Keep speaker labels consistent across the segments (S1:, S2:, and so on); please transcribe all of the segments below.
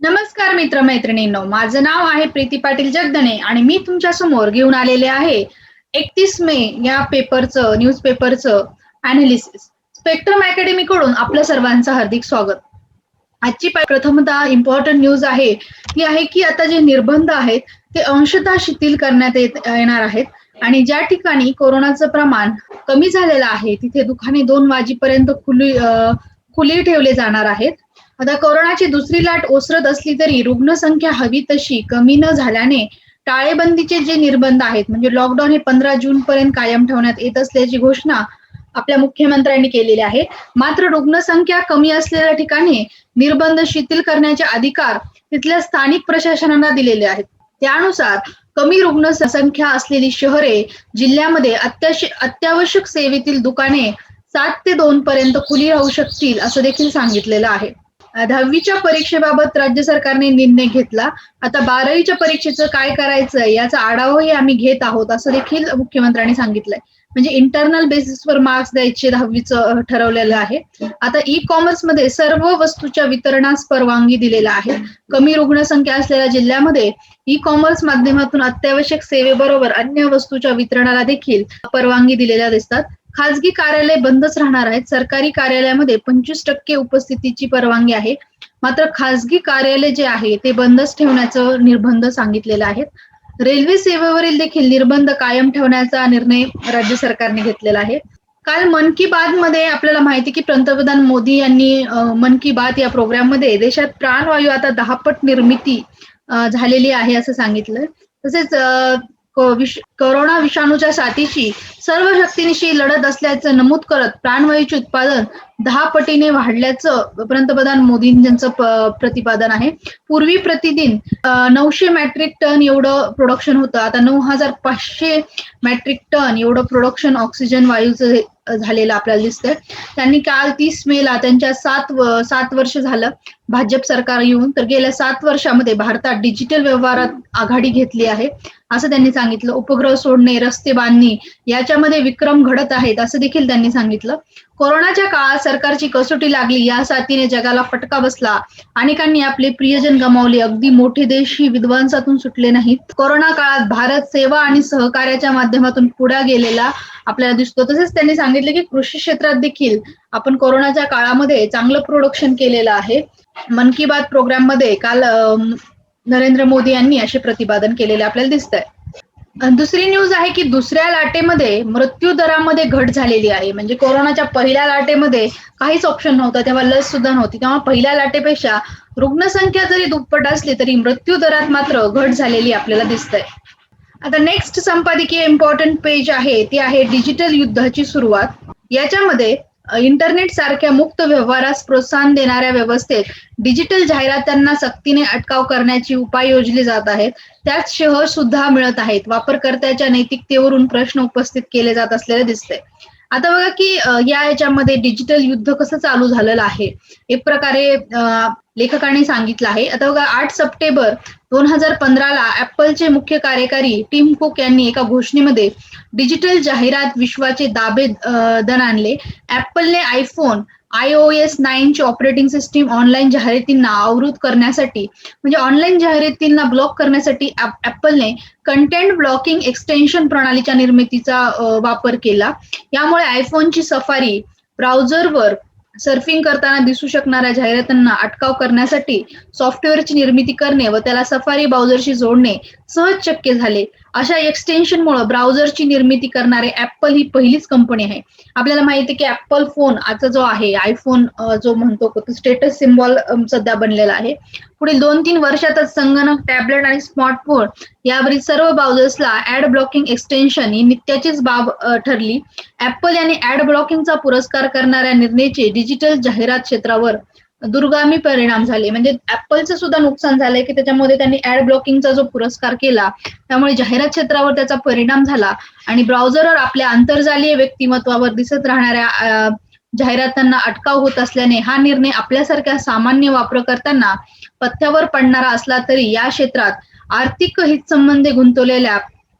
S1: नमस्कार मित्र मैत्रिणींनो माझं नाव आहे प्रीती पाटील जगदणे आणि मी तुमच्यासमोर घेऊन आलेले आहे एकतीस मे या पेपरचं न्यूज पेपरचं अनालिसिस स्पेक्ट्रम अकॅडमी कडून आपलं सर्वांचं हार्दिक स्वागत. आजची प्रथमतः इम्पॉर्टंट न्यूज आहे ती आहे की आता जे निर्बंध आहेत ते अंशतः शिथिल करण्यात येत येणार आहेत आणि ज्या ठिकाणी कोरोनाचं प्रमाण कमी झालेलं आहे तिथे दुकाने दोन वाजेपर्यंत खुली खुली ठेवले जाणार आहेत. आता कोरोनाची दुसरी लाट ओसरत असली तरी रुग्णसंख्या हवी तशी कमी न झाल्याने टाळेबंदीचे जे निर्बंध आहेत म्हणजे लॉकडाऊन हे पंधरा जून पर्यंत कायम ठेवण्यात येत असल्याची घोषणा आपल्या मुख्यमंत्र्यांनी केलेली आहे. मात्र रुग्णसंख्या कमी असलेल्या ठिकाणी निर्बंध शिथिल करण्याचे अधिकार तिथल्या स्थानिक प्रशासनाला दिलेले आहेत. त्यानुसार कमी रुग्णसंख्या असलेली शहरे जिल्ह्यामध्ये अत्यावश्यक सेवेतील दुकाने सात ते दोन पर्यंत खुली राहू शकतील असं देखील सांगितलेलं आहे. दहावीच्या परीक्षेबाबत राज्य सरकारने निर्णय घेतला. आता बारावीच्या परीक्षेचं काय करायचं याचा आढावाही आम्ही घेत आहोत असं देखील मुख्यमंत्र्यांनी सांगितलंय. म्हणजे इंटरनल बेसिसवर मार्क्स द्यायचे दहावीचं ठरवलेलं आहे. आता ई कॉमर्समध्ये सर्व वस्तूच्या वितरणास परवानगी दिलेला आहे कमी रुग्णसंख्या असलेल्या जिल्ह्यामध्ये ई कॉमर्स माध्यमातून अत्यावश्यक सेवेबरोबर अन्य वस्तूच्या वितरणाला देखील परवानगी दिलेल्या दिसतात. खाजगी कार्यालय बंदच राहणार आहेत. सरकारी कार्यालयामध्ये पंचवीस टक्के उपस्थितीची परवानगी आहे. मात्र खाजगी कार्यालय जे आहे ते बंदच ठेवण्याचं निर्बंध सांगितलेलं आहेत. रेल्वे सेवेवरील देखील निर्बंध कायम ठेवण्याचा निर्णय राज्य सरकारने घेतलेला आहे. काल मन की बात मध्ये आपल्याला माहिती की पंतप्रधान मोदी यांनी मन की बात या प्रोग्राममध्ये देशात प्राणवायू आता दहापट निर्मिती झालेली आहे असं सांगितलं तसेच कोरोना विषाणूच्या साथीची सर्व शक्तीनिशी लढत असल्याचं नमूद करत प्राणवायूचे उत्पादन दहा पटीने वाढल्याचं पंतप्रधान मोदी यांचं प्रतिपादन आहे. पूर्वी प्रतिदिन नऊशे मॅट्रिक टन एवढं प्रोडक्शन होतं. आता नऊ हजार पाचशे मॅट्रिक टन एवढं प्रोडक्शन ऑक्सिजन वायूचं झालेलं आपल्याला दिसतंय. त्यांनी काल तीस मेला त्यांच्या सात सात वर्ष झालं भाजप सरकार येऊन तर गेल्या सात वर्षामध्ये भारतात डिजिटल व्यवहारात आघाडी घेतली आहे असं त्यांनी सांगितलं. उपग्रह सोडणे रस्ते बांधणे याच्यामध्ये विक्रम घडत आहेत असं देखील त्यांनी सांगितलं. कोरोनाच्या काळात सरकारची कसोटी लागली या साथीने जगाला फटका बसला. अनेकांनी आपले प्रियजन गमावले अगदी मोठे देश ही विध्वंसातून सुटले नाहीत. कोरोना काळात भारत सेवा आणि सहकार्याच्या माध्यमातून पुढे गेलेला आपल्याला दिसतो. तसेच त्यांनी सांगितले की कृषी क्षेत्रात देखील आपण कोरोनाच्या काळामध्ये चांगलं प्रोडक्शन केलेलं आहे. मन की बात प्रोग्राममध्ये काल नरेंद्र मोदी यांनी असे प्रतिपादन केलेले आपल्याला दिसत आहे दुसरी न्यूज आहे की दुसऱ्या लाटेमध्ये मृत्यू दरामध्ये घट झालेली आहे. म्हणजे कोरोनाच्या पहिल्या लाटेमध्ये काहीच ऑप्शन नव्हतं. तेव्हा लस सुद्धा नव्हती. तेव्हा पहिल्या लाटेपेक्षा रुग्णसंख्या जरी दुप्पट असली तरी मृत्यू दरात मात्र घट झालेली आपल्याला दिसतंय. आता नेक्स्ट संपादकीय इम्पॉर्टंट पेज आहे. ती आहे डिजिटल युद्धाची सुरुवात. याच्यामध्ये इंटरनेट सारख्या मुक्त व्यवहारास प्रोत्साहन देणाऱ्या व्यवस्थेत डिजिटल जाहिरातांना सक्तीने अटकाव करण्याची उपाय योजले जात आहेत. त्यात शहर सुद्धा मिळत आहेत. वापरकर्त्याच्या नैतिकतेवरून प्रश्न उपस्थित केले जात असलेले दिसते आता बघा की या याच्यामध्ये डिजिटल युद्ध कसं चालू झालेलं आहे? एक प्रकारे लेखकाने सांगितलं आहे. आता बघा आठ सप्टेंबर दोन हजार पंधराला ऍपलचे मुख्य कार्यकारी टीम कुक यांनी एका घोषणेमध्ये डिजिटल जाहिरात विश्वाचे दाबे दन आणले. ऍपलने आयफोन आय ओ एस नाईनची ऑपरेटिंग सिस्टीम ऑनलाईन जाहिरातींना आवृत करण्यासाठी म्हणजे ऑनलाईन जाहिरातींना ब्लॉक करण्यासाठी ऍपलने कंटेंट ब्लॉकिंग एक्सटेन्शन प्रणालीच्या निर्मितीचा वापर केला. यामुळे आयफोनची सफारी ब्राउझरवर सर्फिंग करताना दिसू शकणाऱ्या जाहिरातींना अटकाव करण्यासाठी सॉफ्टवेअरची निर्मिती करणे व त्याला सफारी ब्राउझरशी जोडणे सहज शक्य झाले. अशा एक्सटेन्शनमुळे ब्राउझरची निर्मिती करणारे ऍपल ही पहिलीच कंपनी आहे. आपल्याला माहिती आहे की ऍपल फोन आता जो आहे आयफोन जो म्हणतो तो स्टेटस सिम्बॉल सध्या बनलेला आहे. पुढील दोन तीन वर्षातच संगणक टॅबलेट आणि स्मार्टफोन यावरील सर्व ब्राउझर्सला ऍड ब्लॉकिंग एक्सटेन्शन ही नित्याचीच बाब ठरली. ऍपल यांनी ऍड ब्लॉकिंगचा पुरस्कार करणाऱ्या निर्णयाचे डिजिटल जाहिरात क्षेत्रावर दुर्गामी परिणाम झाले. म्हणजे ऍपलचं सुद्धा नुकसान झालंय की त्याच्यामध्ये त्यांनी ऍड ब्लॉकिंगचा जो पुरस्कार केला त्यामुळे जाहिरात क्षेत्रावर त्याचा परिणाम झाला आणि ब्राउझरवर आपल्या आंतरजालीय व्यक्तिमत्वावर दिसत राहणाऱ्या जाहिरातांना अटकाव होत असल्याने हा निर्णय आपल्यासारख्या सामान्य वापरकर्त्यांना पथ्यावर पडणारा असला तरी या क्षेत्रात आर्थिक हितसंबंधी गुंतवलेल्या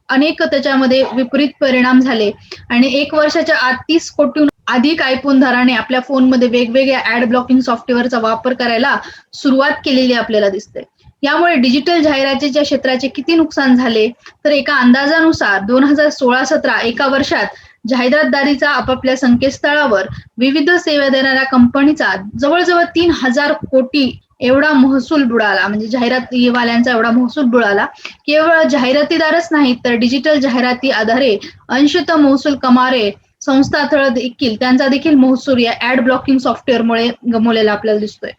S1: अनेक त्याच्यामध्ये विपरीत परिणाम झाले. आणि एक वर्षाच्या आत तीस कोटी अधिक आयफोनधाराने आपल्या फोनमध्ये वेगवेगळ्या ऍड ब्लॉकिंग सॉफ्टवेअरचा वापर करायला सुरुवात केलेली आपल्याला दिसते. यामुळे डिजिटल जाहिरातीच्या क्षेत्राचे किती नुकसान झाले तर एका अंदाजानुसार दोन हजार सोळा सतरा एका वर्षात जाहिरातदारीचा आपापल्या संकेतस्थळावर विविध सेवा देणाऱ्या कंपनीचा जवळजवळ तीन हजार कोटी एवढा महसूल बुडाला. म्हणजे जाहिरातीवाल्यांचा एवढा महसूल बुडाला. केवळ जाहिरातीदारच नाहीत तर डिजिटल जाहिराती आधारे अंशतः महसूल कमारे संस्थातळ देखील त्यांचा देखील महसूल या ऍड ब्लॉकिंग सॉफ्टवेअरमुळे गमवलेला आपल्याला दिसतोय.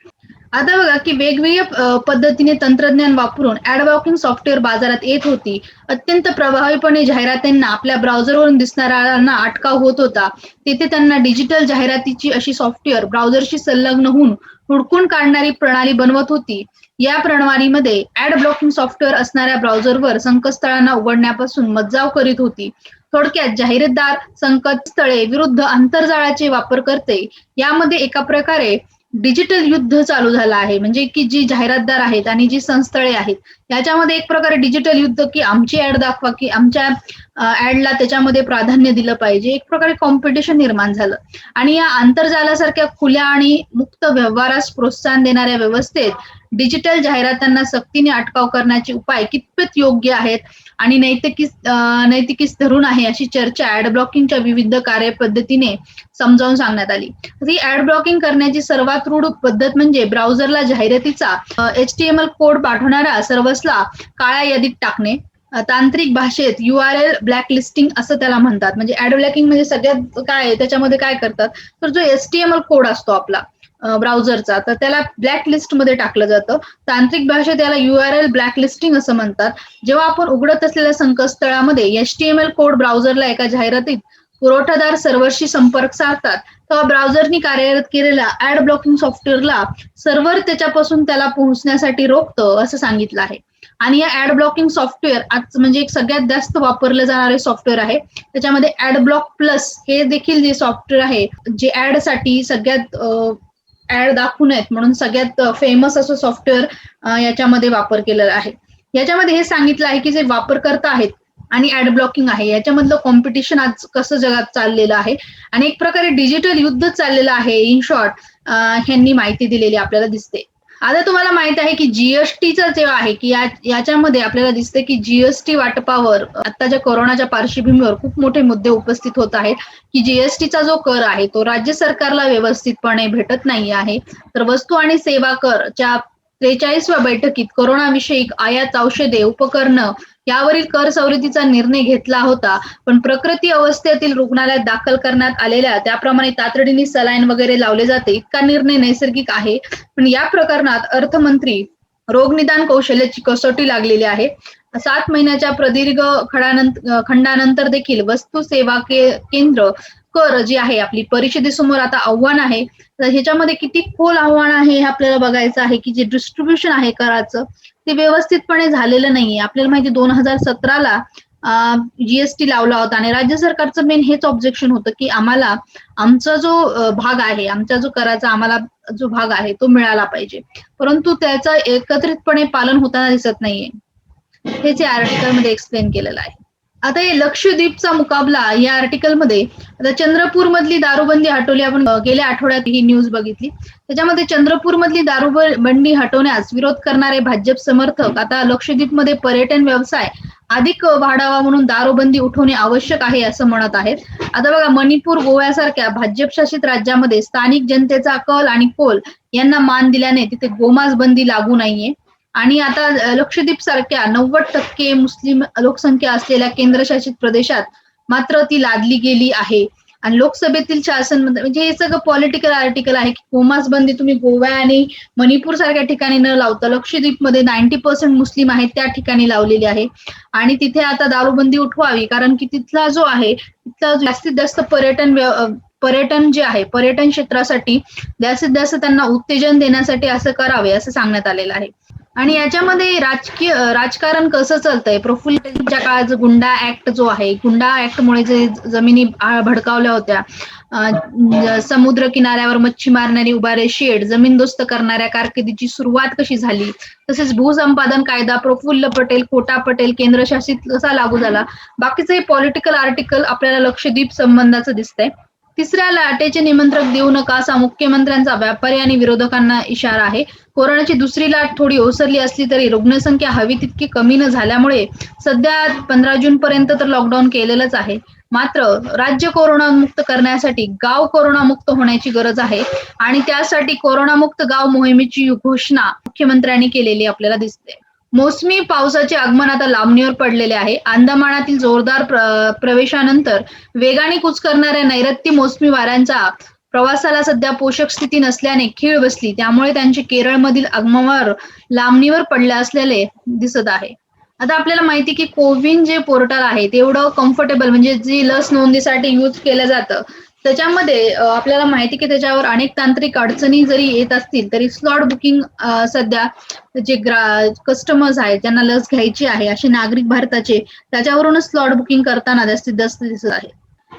S1: आता बघा की वेगवेगळ्या पद्धतीने तंत्रज्ञान वापरून ऍड ब्लॉकिंग सॉफ्टवेअर बाजारात येत होती. अत्यंत प्रभावीपणे जाहिरातींना आपल्या ब्राउझरवरून दिसणाऱ्यांना अटकाव होत होता. तिथे त्यांना डिजिटल जाहिरातीची अशी सॉफ्टवेअर ब्राउझरशी संलग्न होऊन हुडकून काढणारी प्रणाली बनवत होती. या प्रणालीमध्ये ऍड ब्लॉकिंग सॉफ्टवेअर असणाऱ्या ब्राउझरवर संकेतस्थळांना उघडण्यापासून मज्जाव करीत होती. थोडक्यात जाहिरातदार संकेतस्थळे विरुद्ध आंतरजाळाचे वापर करते यामध्ये एका प्रकारे डिजिटल युद्ध चालू झालं आहे. म्हणजे की जी जाहिरातदार आहेत आणि जी संस्थळे आहेत याच्यामध्ये एक प्रकारे डिजिटल युद्ध की आमची ऍड दाखवा की आमच्या ऍडला त्याच्यामध्ये प्राधान्य दिलं पाहिजे. एक प्रकारे कॉम्पिटिशन निर्माण झालं. आणि या आंतरजालासारख्या खुल्या आणि मुक्त व्यवहारास प्रोत्साहन देणाऱ्या व्यवस्थेत डिजिटल जाहिरातांना सक्तीने अटकाव करण्याचे उपाय कितपत योग्य आहेत आणि नैतिकीस नैतिकीस धरून आहे अशी चर्चा ऍड ब्लॉकिंगच्या विविध कार्यपद्धतीने समजावून सांगण्यात आली. ही ऍड ब्लॉकिंग करण्याची सर्वात रूढ पद्धत म्हणजे ब्राउझरला जाहिरातीचा H T M L code पाठवणाऱ्या सर्वसला काळ्या यादीत टाकणे. तांत्रिक भाषेत U R L blacklisting असं त्याला म्हणतात. म्हणजे ऍड ब्लॅकिंग म्हणजे सगळ्यात काय त्याच्यामध्ये काय करतात? तर जो S T M L code असतो आपला ब्राउझरचा तर त्याला ब्लॅकमध्ये टाकलं जातं. तांत्रिक भाषेत त्याला यू ब्लॅकलिस्टिंग ब्लॅक लिस्टिंग असं म्हणतात. जेव्हा आपण उघडत असलेल्या संकेतस्थळामध्ये H T M L code ब्राउझरला एका जाहिरातीत पुरवठादार सर्व्हरशी संपर्क साधतात तेव्हा ब्राउझरनी कार्यरत केलेल्या ऍड ब्लॉकिंग सॉफ्टवेअरला सर्व्हर त्याच्यापासून त्याला पोहोचण्यासाठी रोखतं असं सांगितलं आहे. आणि या ऍड ब्लॉकिंग सॉफ्टवेअर आज म्हणजे एक सगळ्यात जास्त वापरले जाणारे सॉफ्टवेअर आहे. त्याच्यामध्ये ऍड ब्लॉक प्लस हे देखील जे सॉफ्टवेअर आहे जे ऍडसाठी सगळ्यात ऍड दाखवू नयेत म्हणून सगळ्यात फेमस असं सॉफ्टवेअर याच्यामध्ये वापर केलेला आहे. याच्यामध्ये हे सांगितलं आहे की जे वापरकर्ता आहेत आणि ऍड ब्लॉकिंग आहे याच्यामधलं कॉम्पिटिशन आज कसं जगात चाललेलं आहे? आणि एक प्रकारे डिजिटल युद्ध चाललेलं आहे. इन शॉर्ट ह्यांनी माहिती दिलेली आपल्याला दिसते. आता तुम्हाला माहीत आहे की जीएसटीचा जे आहे की याच्यामध्ये आपल्याला दिसते की जीएसटी वाटपावर आताच्या कोरोनाच्या पार्श्वभूमीवर खूप मोठे मुद्दे उपस्थित होत आहेत की जीएसटीचा जो कर आहे तो राज्य सरकारला व्यवस्थितपणे भेटत नाही आहे. तर वस्तू आणि सेवा करच्या त्रेचाळीसव्या बैठकीत कोरोनाविषयी आयात औषधे उपकरणं यावरील कर सवलतीचा निर्णय घेतला होता. पण प्रकृती अवस्थेतील रुग्णालयात दाखल करण्यात आलेल्या त्याप्रमाणे तातडीने सलाईन वगैरे लावले जाते इतका निर्णय नैसर्गिक आहे. पण या प्रकरणात अर्थमंत्री रोगनिदान कौशल्याची कसोटी लागलेली आहे. सात महिन्याच्या प्रदीर्घ खडानंतर खंडानंतर देखील वस्तू सेवा केंद्र कर जी आहे आपली परिषदेसमोर आता आव्हान आहे. तर ह्याच्यामध्ये किती खोल आव्हान आहे हे आपल्याला बघायचं आहे की जे डिस्ट्रीब्युशन आहे कराचं ते व्यवस्थितपणे झालेलं नाहीये. आपल्याला माहिती दोन हजार सतराला जीएसटी लावला होता आणि राज्य सरकारचं मेन हेच ऑब्जेक्शन होतं की आम्हाला आमचा जो भाग आहे आमचा जो कराचा आम्हाला जो भाग आहे तो मिळाला पाहिजे. परंतु त्याचं एकत्रितपणे पालन होताना दिसत नाहीये. हेच जे आर्टिकलमध्ये एक्सप्लेन केलेलं आहे. आता हे लक्षद्वीपचा मुकाबला या आर्टिकलमध्ये आता चंद्रपूर मधली दारूबंदी हटवली आपण गेल्या आठवड्यात ही न्यूज बघितली. त्याच्यामध्ये चंद्रपूर मधली दारूबंदी हटवण्यास विरोध करणारे भाजप समर्थक आता लक्षद्वीपमध्ये पर्यटन व्यवसाय अधिक वाढावा म्हणून दारूबंदी उठवणे आवश्यक आहे असं म्हणत आहेत. आता बघा मणिपूर गोव्यासारख्या भाजप शासित राज्यामध्ये स्थानिक जनतेचा कल आणि कोल यांना मान दिल्याने तिथे गोमास बंदी लागू नाहीये. आणि आता लक्षद्वीप सारख्या नव्वद टक्के मुस्लिम लोकसंख्या असलेल्या केंद्रशासित प्रदेशात मात्र ती लादली गेली आहे. आणि लोकसभेतील शासन म्हणजे हे सगळं पॉलिटिकल आर्टिकल आहे की गोमास बंदी तुम्ही गोवा आणि मणिपूर सारख्या ठिकाणी न लावता लक्षद्वीपमध्ये नाईन्टी पर्सेंट मुस्लिम आहेत त्या ठिकाणी लावलेली आहे. आणि तिथे आता दारूबंदी उठवावी कारण की तिथला जो आहे तिथला जास्तीत जास्त पर्यटन पर्यटन जे आहे पर्यटन क्षेत्रासाठी जास्तीत जास्त त्यांना उत्तेजन देण्यासाठी असं करावे असं सांगण्यात आलेलं आहे. आणि याच्यामध्ये राजकीय राजकारण कसं चालतंय? प्रफुल्लच्या काळात गुंडा ऍक्ट जो आहे गुंडा ऍक्टमुळे जे जमिनी भडकावल्या होत्या समुद्र किनाऱ्यावर मच्छी मारणारी उभारे शेड जमीनदोस्त करणाऱ्या कारकिर्दीची सुरुवात कशी झाली? तसेच भूसंपादन कायदा प्रफुल्ल पटेल कोटा पटेल केंद्रशासित कसा लागू झाला. बाकीचं हे पॉलिटिकल आर्टिकल आपल्याला लक्षद्वीप संबंधाचं दिसतंय. तिसऱ्या लाटेचे निमंत्रक देऊ नका असा मुख्यमंत्र्यांचा व्यापारी आणि विरोधकांना इशारा आहे. कोरोनाची दुसरी लाट थोडी ओसरली असली तरी रुग्णसंख्या हवी तितकी कमी न झाल्यामुळे सध्या पंधरा जून पर्यंत तर लॉकडाऊन केलेलंच आहे. मात्र राज्य कोरोनामुक्त करण्यासाठी गाव कोरोनामुक्त होण्याची गरज आहे आणि त्यासाठी कोरोनामुक्त गाव मोहिमेची घोषणा मुख्यमंत्र्यांनी केलेली आपल्याला दिसते. मोसमी पावसाचे आगमन आता लांबणीवर पडलेले आहे. अंदमानातील जोरदार प्र- प्रवेशानंतर वेगाने कूच करणाऱ्या नैऋत्य मोसमी वाऱ्यांचा प्रवासाला सध्या पोषक स्थिती नसल्याने खीळ बसली. त्यामुळे त्यांचे केरळमधील आगमनावर लांबणीवर पडले असलेले दिसत आहे. आता आपल्याला माहिती की कोविन जे पोर्टल आहे तेवढं कम्फर्टेबल म्हणजे जी लस नोंदीसाठी यूज केलं जातं त्याच्यामध्ये आपल्याला माहिती की त्याच्यावर अनेक तांत्रिक अडचणी जरी येत असतील तरी स्लॉट बुकिंग सध्या जे कस्टमर्स आहेत ज्यांना लस घ्यायची आहे असे नागरिक भारताचे त्याच्यावरूनच स्लॉट बुकिंग करताना जास्तीत जास्त दिसत आहे.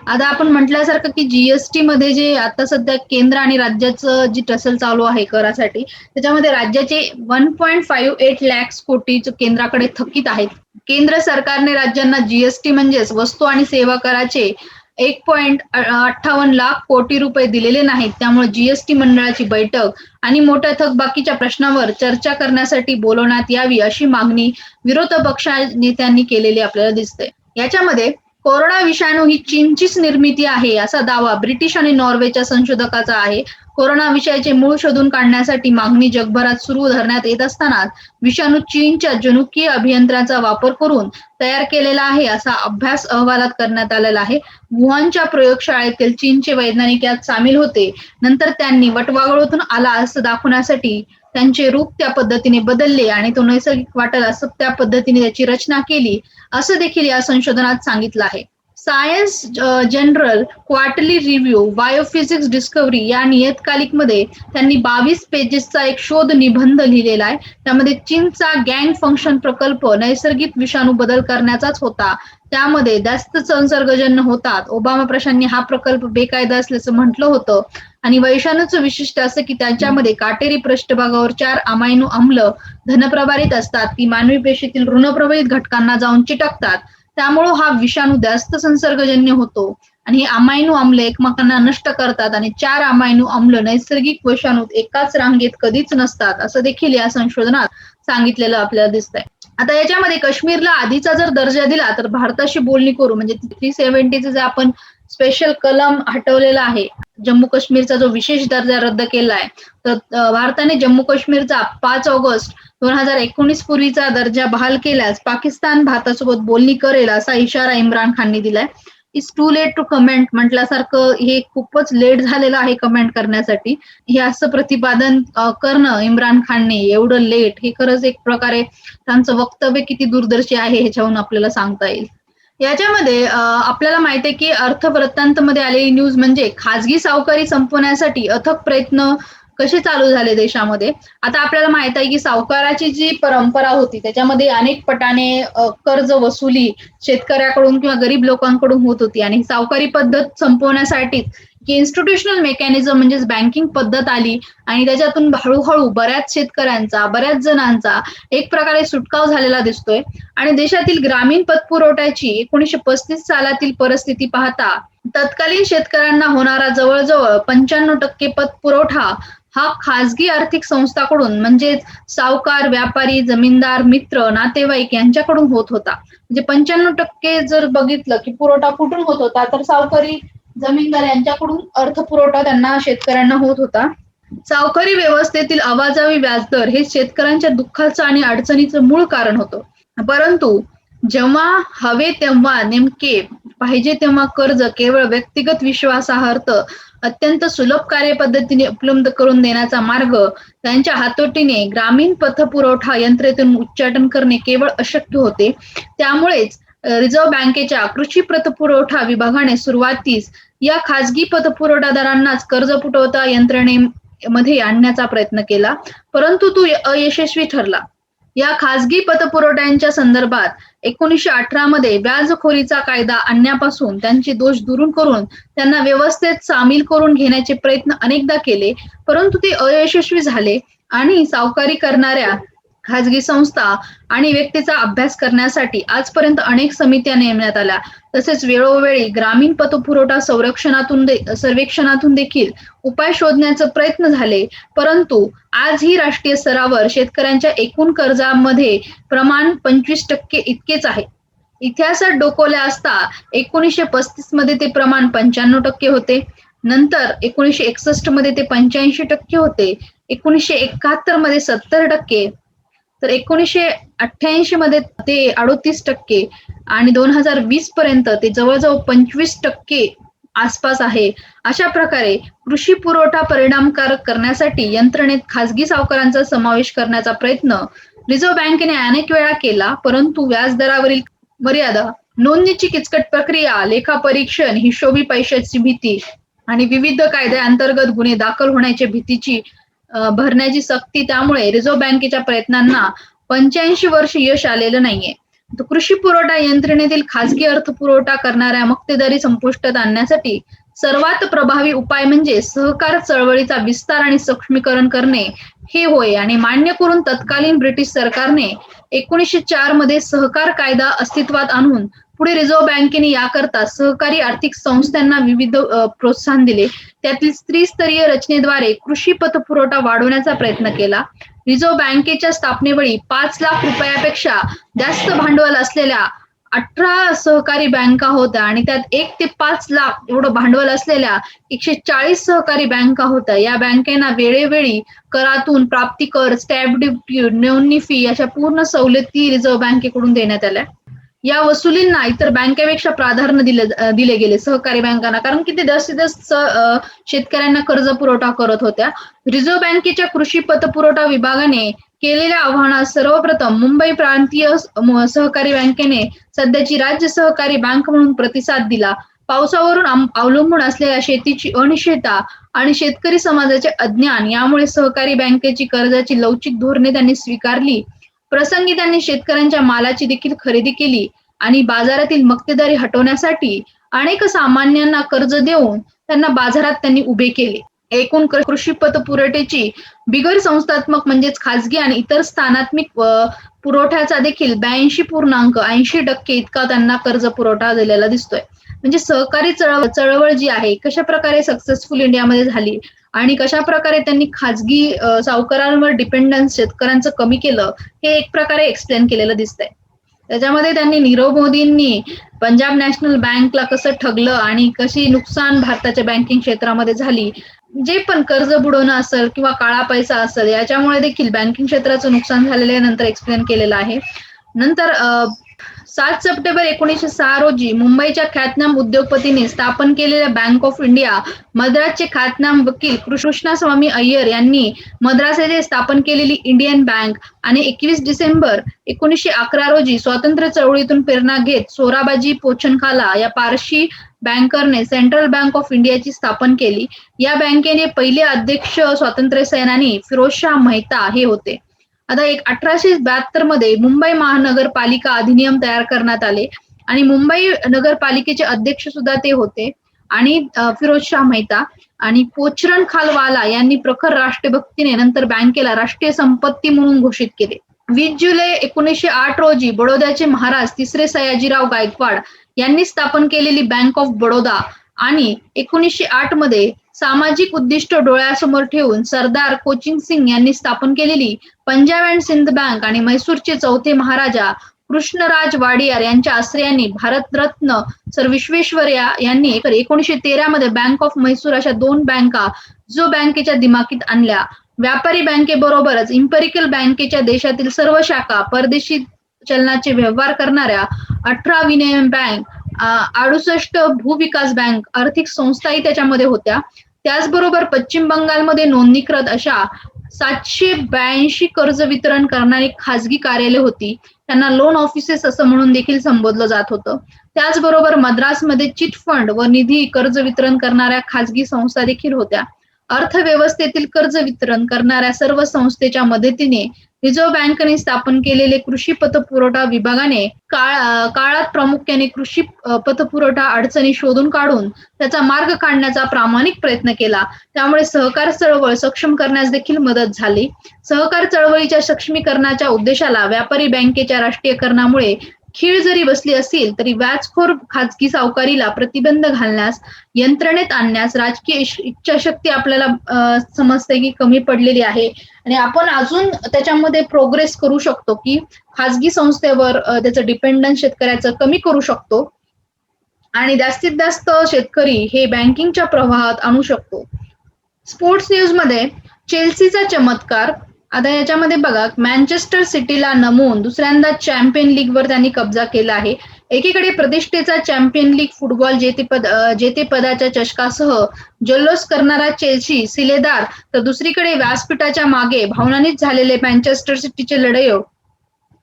S1: आता आपण म्हटल्यासारखं की जीएसटी मध्ये जे आता सध्या केंद्र आणि राज्याचं जी टसल चालू आहे करासाठी त्याच्यामध्ये राज्याचे one point five eight lakhs कोटी केंद्राकडे थकीत आहेत. केंद्र सरकारने राज्यांना जीएसटी म्हणजेच वस्तू आणि सेवा कराचे एक पॉईंट अठ्ठावन्न लाख कोटी रुपये दिलेले नाहीत. त्यामुळे जीएसटी मंडळाची बैठक आणि मोठ्या थकबाकीच्या प्रश्नावर चर्चा करण्यासाठी बोलवण्यात यावी अशी मागणी विरोधी पक्ष नेत्यांनी केलेली आपल्याला दिसते. याच्यामध्ये कोरोना विषाणू ही चीनचीच निर्मिती आहे असा दावा ब्रिटिश आणि नॉर्वेच्या संशोधकाचा आहे. कोरोना विषयाचे मूळ शोधून काढण्यासाठी मागणी जगभरात सुरू धरण्यात येत असताना विषाणू चीनच्या जनुकीय अभियंत्राचा वापर करून तयार केलेला आहे असा अभ्यास अहवालात करण्यात आलेला आहे. वुहानच्या प्रयोगशाळेतील चीनचे वैज्ञानिक यात सामील होते. नंतर त्यांनी वटवागळूतून आला असं दाखवण्यासाठी त्यांचे रूप त्या पद्धतीने बदलले आणि तो नैसर्गिक वाटेल असं त्या पद्धतीने त्याची रचना केली असं देखील या संशोधनात सांगितलं आहे. Science general quarterly review biophysics discovery या नियतकालिकमध्ये त्यांनी बावीस पेजेसचा एक शोध निबंध लिहिलेला आहे. त्यामध्ये चीनचा गँग फंक्शन प्रकल्प नैसर्गिक विषाणू बदल करण्याचाच होता. त्यामध्ये जास्त संसर्गजन्य होतात. ओबामा प्रशांनी हा प्रकल्प बेकायदा असल्याचं म्हटलं होतं. आणि वैशाणूचं विशिष्ट असं की त्यांच्यामध्ये काटेरी पृष्ठभागावर चार अमायनो आम्ल धनप्रभारित असतात. ती मानवी पेशीतील ऋणप्रभावित घटकांना जाऊन चिटकतात. त्यामुळं हा विषाणू जास्त संसर्गजन्य होतो. आणि हे अमायनो आम्ल एकमेकांना नष्ट करतात आणि चार अमायनू आम्ल नैसर्गिक विषाणूत एकाच रांगेत कधीच नसतात असं देखील या संशोधनात सांगितलेलं आपल्याला दिसतंय. आता याच्यामध्ये काश्मीरला आधीचा जर दर्जा दिला तर भारताशी बोलणी करू म्हणजे थ्री सेव्हन्टीचं जे आपण स्पेशल कलम हटवलेला आहे. जम्मू काश्मीरचा जो विशेष दर्जा रद्द केला आहे तर भारताने जम्मू काश्मीरचा पाच ऑगस्ट दोन हजार एकोणीस पूर्वीचा दर्जा बहाल केल्यास पाकिस्तान भारतासोबत बोलणी करेल असा इशारा इम्रान खानने दिलाय. It's too late to comment म्हटल्यासारखं हे खूपच लेट झालेलं आहे कमेंट करण्यासाठी. हे असं प्रतिपादन करणं इम्रान खानने एवढं लेट हे खरंच एक प्रकारे त्यांचं वक्तव्य किती दूरदर्शी आहे ह्याच्यावरून आपल्याला सांगता येईल. याच्यामध्ये आपल्याला माहिती आहे की अर्थवृत्तांतमध्ये आलेली न्यूज म्हणजे खाजगी सावकारी संपवण्यासाठी अथक प्रयत्न कसे चालू झाले देशामध्ये? आता आपल्याला माहीत आहे की सावकाराची जी परंपरा होती त्याच्यामध्ये अनेक पटाने कर्ज वसुली शेतकऱ्याकडून किंवा गरीब लोकांकडून होत होती. आणि सावकारी पद्धत संपवण्यासाठी की इन्स्टिट्यूशनल मेकॅनिझम म्हणजेच बँकिंग पद्धत आली आणि त्याच्यातून हळूहळू बऱ्याच शेतकऱ्यांचा बऱ्याच जणांचा एक प्रकारे सुटकाव झालेला दिसतोय. आणि देशातील ग्रामीण पतपुरवठ्याची एकोणीशे पस्तीस सालातील परिस्थिती पाहता तत्कालीन शेतकऱ्यांना होणारा जवळजवळ पंच्याण्णव टक्के पतपुरवठा हा खाजगी आर्थिक संस्थाकडून म्हणजेच सावकार व्यापारी जमीनदार मित्र नातेवाईक यांच्याकडून होत होता. म्हणजे पंच्याण्णव टक्के जर बघितलं की पुरवठा कुठून होत होता तर सावकारी जमीनदार यांच्याकडून अर्थपुरवठा त्यांना शेतकऱ्यांना होत होता. सावकारी व्यवस्थेतील आवाजावी व्याजदर हे शेतकऱ्यांच्या दुःखाचं आणि अडचणीचं मूळ कारण होतं. परंतु जेव्हा हवे तेव्हा नेमके पाहिजे तेव्हा कर्ज केवळ व्यक्तिगत विश्वासार्थ अत्यंत सुलभ कार्यपद्धतीने उपलब्ध करून देण्याचा मार्ग त्यांच्या हातोटीने ग्रामीण पथपुरवठा यंत्रेतून उच्चाटन करणे केवळ अशक्य होते. त्यामुळेच रिझर्व्ह बँकेच्या कृषी पतपुरवठा विभागाने सुरुवातीस या खाजगी पतपुरवठादारांनाच कर्ज पुटवता यंत्रणेमध्ये आणण्याचा प्रयत्न केला परंतु तो अयशस्वी ठरला. या खाजगी पतपुरवठ्यांच्या संदर्भात एकोणीसशे अठरा मध्ये व्याजखोरीचा कायदा आणण्यापासून त्यांचे दोष दुरून करून त्यांना व्यवस्थेत सामील करून घेण्याचे प्रयत्न अनेकदा केले परंतु ते अयशस्वी झाले आणि सावकारी करणाऱ्या खाजगी संस्था आणि व्यक्तीचा अभ्यास करण्यासाठी आजपर्यंत अनेक समित्या नेमण्यात आल्या. तसेच वेळोवेळी ग्रामीण पतपुरवठा संरक्षणातून दे- सर्वेक्षणातून देखील उपाय शोधण्याचे प्रयत्न झाले. परंतु आजही राष्ट्रीय स्तरावर शेतकऱ्यांच्या एकूण कर्जामध्ये प्रमाण पंचवीस टक्के इतकेच आहे. इतिहासात डोकवल्या असता एकोणीसशे पस्तीसमध्ये ते प्रमाण पंच्याण्णव टक्के होते. नंतर एकोणीसशे एकसष्टमध्ये ते पंच्याऐंशी टक्के होते. एकोणीसशे एकाहत्तरमध्ये सत्तर टक्के. तर एकोणीसशे अठ्ठ्याऐंशी मध्ये ते अडोतीस टक्के आणि दोन हजार वीस पर्यंत ते जवळजवळ पंचवीस टक्के आसपास आहे. अशा प्रकारे कृषी पुरवठा परिणामकारक करण्यासाठी यंत्रणेत खासगी सावकारांचा समावेश करण्याचा प्रयत्न रिझर्व्ह बँकेने अनेक वेळा केला परंतु व्याजदरावरील मर्यादा नोंदणीची किचकट प्रक्रिया लेखापरीक्षण हिशोबी पैशाची भीती आणि विविध कायद्याअंतर्गत गुन्हे दाखल होण्याच्या भीतीची भरण्याची सक्ती त्यामुळे रिझर्व्ह बँकेच्या प्रयत्नांना पंच्याऐंशी वर्ष यश आलेलं नाहीये. कृषी पुरवठा यंत्रणेतील खासगी अर्थपुरवठा करणाऱ्या मक्तेदारी संपुष्टात आणण्यासाठी सर्वात प्रभावी उपाय म्हणजे सहकार चळवळीचा विस्तार आणि सक्षमीकरण करणे हे होय. आणि मान्य करून तत्कालीन ब्रिटिश सरकारने एकोणीसशे चारमध्ये सहकार कायदा अस्तित्वात आणून पुढे रिझर्व्ह बँकेने याकरता सहकारी आर्थिक संस्थांना विविध प्रोत्साहन दिले. त्यातील त्रिस्तरीय रचनेद्वारे कृषी पतपुरवठा वाढवण्याचा प्रयत्न केला. रिझर्व्ह बँकेच्या स्थापनेवेळी पाच लाख रुपयापेक्षा जास्त भांडवल असलेल्या अठरा सहकारी बँका होत्या आणि त्यात एक ते पाच लाख एवढं भांडवल असलेल्या एकशे चाळीस सहकारी बँका होत्या. या बँकेना वेळोवेळी करातून प्राप्ती कर स्टॅम्प ड्युटी नोंदणी फी अशा पूर्ण सवलती रिझर्व्ह बँकेकडून देण्यात आल्या. या वसुलींना इतर बँकेपेक्षा प्राधान्य दिले दिले गेले सहकारी बँकांना. कारण की ते जास्तीत जास्त शेतकऱ्यांना कर्ज पुरवठा करत होत्या. रिझर्व्ह बँकेच्या कृषी पतपुरवठा विभागाने केलेल्या आव्हानात सर्वप्रथम मुंबई प्रांतीय सहकारी बँकेने सध्याची राज्य सहकारी बँक म्हणून प्रतिसाद दिला. पावसावरून अवलंबून असलेल्या शेतीची अनिश्चितता आणि शेतकरी समाजाचे अज्ञान यामुळे सहकारी बँकेची कर्जाची लवचिक धोरणे त्यांनी स्वीकारली. प्रसंगी त्यांनी शेतकऱ्यांच्या मालाची देखील खरेदी केली आणि बाजारातील मक्तेदारी हटवण्यासाठी अनेक सामान्यांना कर्ज देऊन त्यांना बाजारात त्यांनी उभे केले. एकूण कृषी कृषी पतपुरवठ्याची बिगर संस्थात्मक म्हणजेच खाजगी आणि इतर स्थानात्मिक पुरवठ्याचा देखील ब्याऐंशी पूर्णांक ऐंशी टक्के इतका त्यांना कर्ज पुरवठा दिलेला दिसतोय. म्हणजे सहकारी चळवळ चळवळ जी आहे कशा प्रकारे सक्सेसफुल इंडियामध्ये झाली? आणि कशा प्रकारे त्यांनी खाजगी सावकारांवर डिपेंडन्स शेतकऱ्यांचं कमी केलं हे एक प्रकारे एक्सप्लेन केलेलं दिसतंय. त्याच्यामध्ये त्यांनी नीरव मोदींनी पंजाब नॅशनल बँकला कसं ठगलं आणि कशी नुकसान भारताच्या बँकिंग क्षेत्रामध्ये झाली जे पण कर्ज बुडवणं असेल किंवा काळा पैसा असेल याच्यामुळे देखील बँकिंग क्षेत्राचं नुकसान झालेलं आहे नंतर एक्सप्लेन केलेलं आहे. नंतर अ, सात सप्टेंबर एकोणीसशे सहा रोजी मुंबईच्या ख्यातनाम उद्योगपतीने स्थापन केलेल्या बँक ऑफ इंडिया मद्रासचे ख्यातनाम वकील कृष्णस्वामी अय्यर यांनी मद्रास येथे स्थापन केलेली इंडियन बँक आणि एकवीस डिसेंबर एकोणीसशे अकरा रोजी स्वातंत्र्य चळवळीतून प्रेरणा घेत सोराबाजी पोचनखाला या पारशी बँकरने सेंट्रल बँक ऑफ इंडियाची स्थापन केली. या बँकेने पहिले अध्यक्ष स्वातंत्र्य सेनानी फिरोजशाह मेहता हे होते. आता एक अठराशे बहात्तरमध्ये मुंबई महानगरपालिका अधिनियम तयार करण्यात आले. आणि मुंबई नगरपालिकेचे अध्यक्ष सुद्धा ते होते. आणि फिरोज फिरोजशाह मेहता आणि पोचरण खालवाला यांनी प्रखर राष्ट्रभक्तीने नंतर बँकेला राष्ट्रीय संपत्ती म्हणून घोषित केले. वीस जुलै एकोणीसशे आठ रोजी बडोद्याचे महाराज तिसरे सयाजीराव गायकवाड यांनी स्थापन केलेली बँक ऑफ बडोदा आणि एकोणीसशे आठमध्ये सामाजिक उद्दिष्ट डोळ्यासमोर ठेवून सरदार कोचिंग सिंग यांनी स्थापन केलेली पंजाब अँड सिंध बँक आणि म्हैसूरचे चौथे महाराजा कृष्णराज वाडियार यांच्या आश्रयाने भारतरत्न सर विश्वेश्वरया यांनी एकोणीसशे तेरा मध्ये बँक ऑफ म्हैसूर अशा दोन बँका जो बँकेच्या दिमाकीत आणल्या. व्यापारी बँकेबरोबरच इम्पेरिकल बँकेच्या देशातील सर्व शाखा परदेशी चलनाचे व्यवहार करणाऱ्या अठरा विनियम बँक अडुसष्ट भूविकास बँक आर्थिक संस्थाही त्याच्यामध्ये होत्या. त्याचबरोबर पश्चिम बंगालमध्ये नोंदणीकृत अशा सातशे ब्याऐंशी कर्ज वितरण करणारी खाजगी कार्यालय होती. त्यांना लोन ऑफिसेस असं म्हणून देखील संबोधलं जात होतं. त्याचबरोबर मद्रासमध्ये चिट फंड व निधी कर्ज वितरण करणाऱ्या खाजगी संस्था देखील होत्या. अर्थव्यवस्थेतील कर्ज वितरण करणाऱ्या सर्व संस्थेच्या मदतीने रिझर्व्ह बँकेने स्थापन केलेले कृषी पतपुरवठा विभागाने काळ काळात प्रामुख्याने कृषी पतपुरवठा अडचणी शोधून काढून त्याचा मार्ग काढण्याचा प्रामाणिक प्रयत्न केला. त्यामुळे सहकार चळवळ सक्षम करण्यास देखील मदत झाली. सहकार चळवळीच्या सक्षमीकरणाच्या उद्देशाला व्यापारी बँकेच्या राष्ट्रीयकरणामुळे खीळ जरी बसली असेल तरी व्याजखोर खाजगी सावकारीला प्रतिबंध घालण्यास यंत्रणेत आणण्यास राजकीय इच्छाशक्ती आपल्याला समजते की कमी पडलेली आहे. आणि आपण अजून त्याच्यामध्ये प्रोग्रेस करू शकतो की खाजगी संस्थेवर त्याचं डिपेंडन्स शेतकऱ्याचं कमी करू शकतो. आणि जास्तीत जास्त शेतकरी हे बँकिंगच्या प्रवाहात आणू शकतो. स्पोर्ट्स न्यूजमध्ये चेल्सीचा चमत्कार आता याच्यामध्ये बघा मँचेस्टर सिटीला नमवून दुसऱ्यांदा चॅम्पियन लीगवर त्यांनी कब्जा केला आहे. एकीकडे प्रतिष्ठेचा चॅम्पियन लीग फुटबॉल जेतेपद जेतेपदाच्या चषकासह जल्लोष करणारा चेल्सी सिलेदार तर दुसरीकडे व्यासपीठाच्या मागे भावनानीच झालेले मँचेस्टर सिटीचे लढयो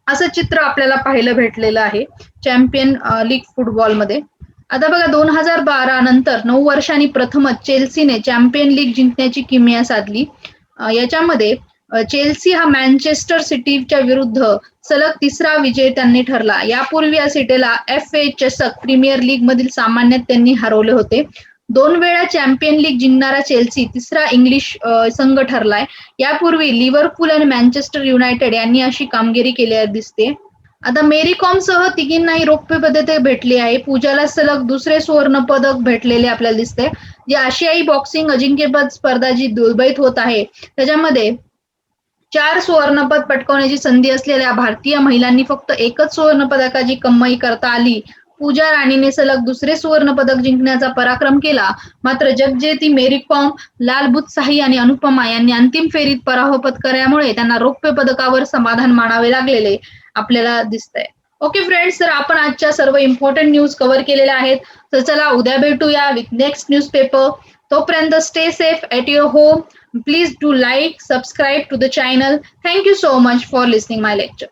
S1: असं चित्र आपल्याला पाहायला भेटलेलं आहे चॅम्पियन लीग फुटबॉलमध्ये. आता बघा दोन हजार बारा नंतर नऊ वर्षांनी प्रथमच चेल्सीने चॅम्पियन लीग जिंकण्याची किमया साधली. याच्यामध्ये चेल्सी हा मँचेस्टर सिटीच्या विरुद्ध सलग तिसरा विजय त्यांनी ठरला. यापूर्वी या सिटीला एफ ए चषक प्रीमियर लीग मधील सामान्यात त्यांनी हरवले होते. दोन वेळा चॅम्पियन लीग जिंकणारा चेल्सी तिसरा इंग्लिश संघ ठरलाय. यापूर्वी लिव्हरपूल आणि मँचेस्टर युनायटेड यांनी अशी कामगिरी केली दिसते. आता मेरी कॉम सह तिघींनाही रौप्य पद्धती भेटली आहे. पूजाला सलग दुसरे सुवर्ण पदक भेटलेले आपल्याला दिसते. जे आशियाई बॉक्सिंग अजिंक्यपद स्पर्धा जी दुबईत होत आहे त्याच्यामध्ये चार सुवर्णपद पटकावण्याची संधी असलेल्या भारतीय महिलांनी फक्त एकच सुवर्ण पदकाची कमाई करता आली. पूजा राणीने सलग दुसरे सुवर्ण पदक जिंकण्याचा पराक्रम केला. मात्र जगजेती मेरी कॉम लाल साही आणि अनुपमा यांनी अंतिम फेरीत पराभव पत्करल्यामुळे त्यांना रौप्य पदकावर समाधान मानावे लागलेले आपल्याला दिसतंय. ओके फ्रेंड्स तर आपण आजच्या सर्व इम्पॉर्टंट न्यूज कव्हर केलेल्या आहेत. तर चला उद्या भेटूया विथ नेक्स्ट न्यूज पेपर तोपर्यंत stay safe at your home Please do like, subscribe to the channel. Thank you so much for listening my lecture.